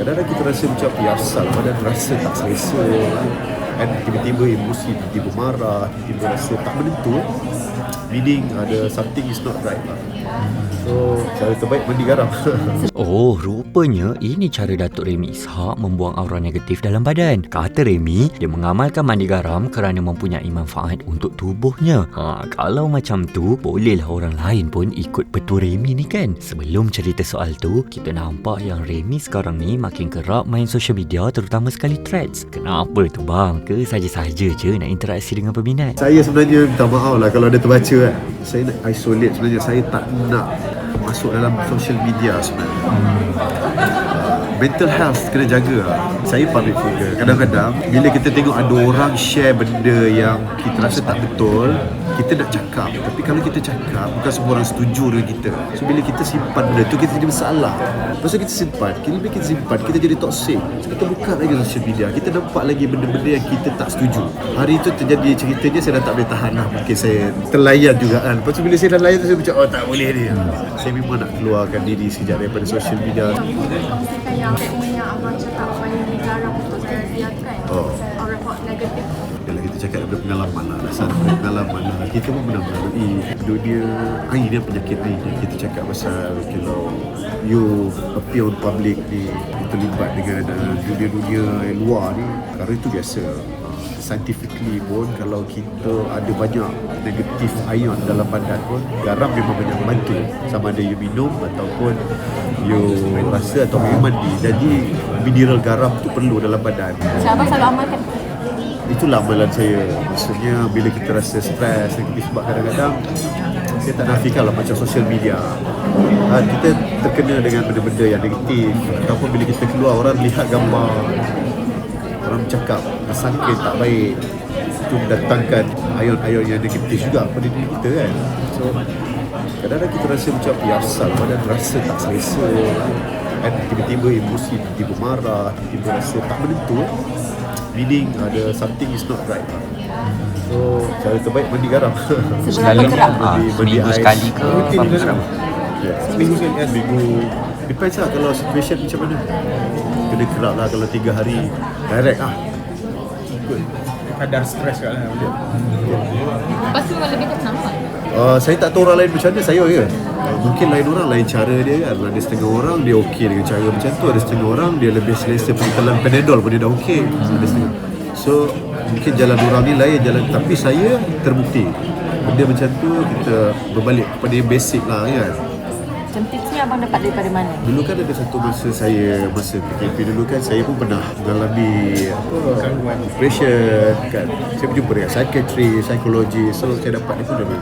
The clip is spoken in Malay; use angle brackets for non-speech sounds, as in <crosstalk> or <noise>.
kadang-kadang kita rasa macam ya asal badan rasa tak selesa. Kan tiba-tiba emosi tiba-tiba marah tiba-tiba rasa tak menentu. Meaning ada something is not right lah so cara terbaik mandi garam <laughs> Oh, rupanya ini cara Datuk Remy Ishak membuang aura negatif dalam badan. Kata Remy, dia mengamalkan mandi garam kerana mempunyai manfaat untuk tubuhnya. Ha, kalau macam tu, bolehlah orang lain pun ikut petua Remy ni kan? Sebelum cerita soal tu, kita nampak yang Remy sekarang ni makin kerap main social media terutama sekali threads. Kenapa tu bang? Ke saja-saja je nak interaksi dengan peminat? saya sebenarnya minta maaf lah kalau ada terbaca kan saya nak isolate sebenarnya saya tak nak masuk dalam social media sebenarnya. Uh, mental health kena jaga lah. Saya public figure. Kadang-kadang bila kita tengok ada orang share benda yang kita rasa tak betul, kita nak cakap. Tapi kalau kita cakap, bukan semua orang setuju dengan kita. So bila kita simpan benda tu, kita jadi masalah. Lepas kita simpan, kita lebih kita simpan, kita jadi toxic. So, kita buka lagi social media, kita nampak lagi benda-benda yang kita tak setuju. Hari tu terjadi ceritanya, saya dah tak boleh tahan lah. Mungkin saya terlayan juga kan. Lepas tu bila saya dah layan saya macam, oh tak boleh ni. Saya memang nak keluarkan diri sekejap daripada social media. Yang statement yang abang cakap main garam untuk saya biarkan. Oh. oh. report negatif. Kalau kita cakap daripada pengalaman lah. Dasar pengalaman lah. Kita pun pernah melalui dunia Air dia penyakit air ni Kita cakap pasal Kalau you appear on public ni Terlibat dengan uh, dunia-dunia yang luar ni Perkara itu biasa. Scientifically pun Kalau kita ada banyak negatif ion dalam badan pun Garam memang banyak membantu Sama ada you minum Ataupun you rasa atau you mandi Jadi mineral garam tu perlu dalam badan. Abang selalu amalkan. Itulah amalan saya. Maksudnya bila kita rasa stres negatif Sebab kadang-kadang Saya tak nafikan lah macam social media. Ha, Kita terkena dengan benda-benda yang negatif. Ataupun bila kita keluar orang lihat gambar Orang bercakap Sangka tak baik. Itu mendatangkan ayon-ayon yang negatif juga pada diri kita kan. So Kadang-kadang kita rasa macam Ya asal badan rasa tak selesa kan tiba-tiba emosi tiba-tiba marah tiba-tiba rasa tak menentu meaning ada something is not right lah. So cara terbaik mandi garam. Sekali kerap? ah, Mandi- mandi seminggu ais. sekali ke Rutin berapa juga. garam? Ya, seminggu sekali kan minggu depends lah kalau situation macam mana. Kena kerap lah kalau tiga hari direct ah. Good. kadar stres kat dia. lepas tu lebih Uh, saya tak tahu orang lain macam mana, saya je. Uh, mungkin lain orang, lain cara dia kan. Ada setengah orang, dia okey dengan cara macam tu. Ada setengah orang, dia lebih selesa pergi telan Panadol pun dia dah okey. Setengah. So, mungkin jalan orang ni lain jalan. Tapi saya terbukti. Benda macam tu, kita berbalik yang basic lah kan. Macam tips ni abang dapat daripada mana Dulu kan ada satu masa saya masa PKP dulu kan saya pun pernah mengalami apa depression kan. Saya berjumpa dengan psychiatrist, psikologi. So saya dapat ni pun dari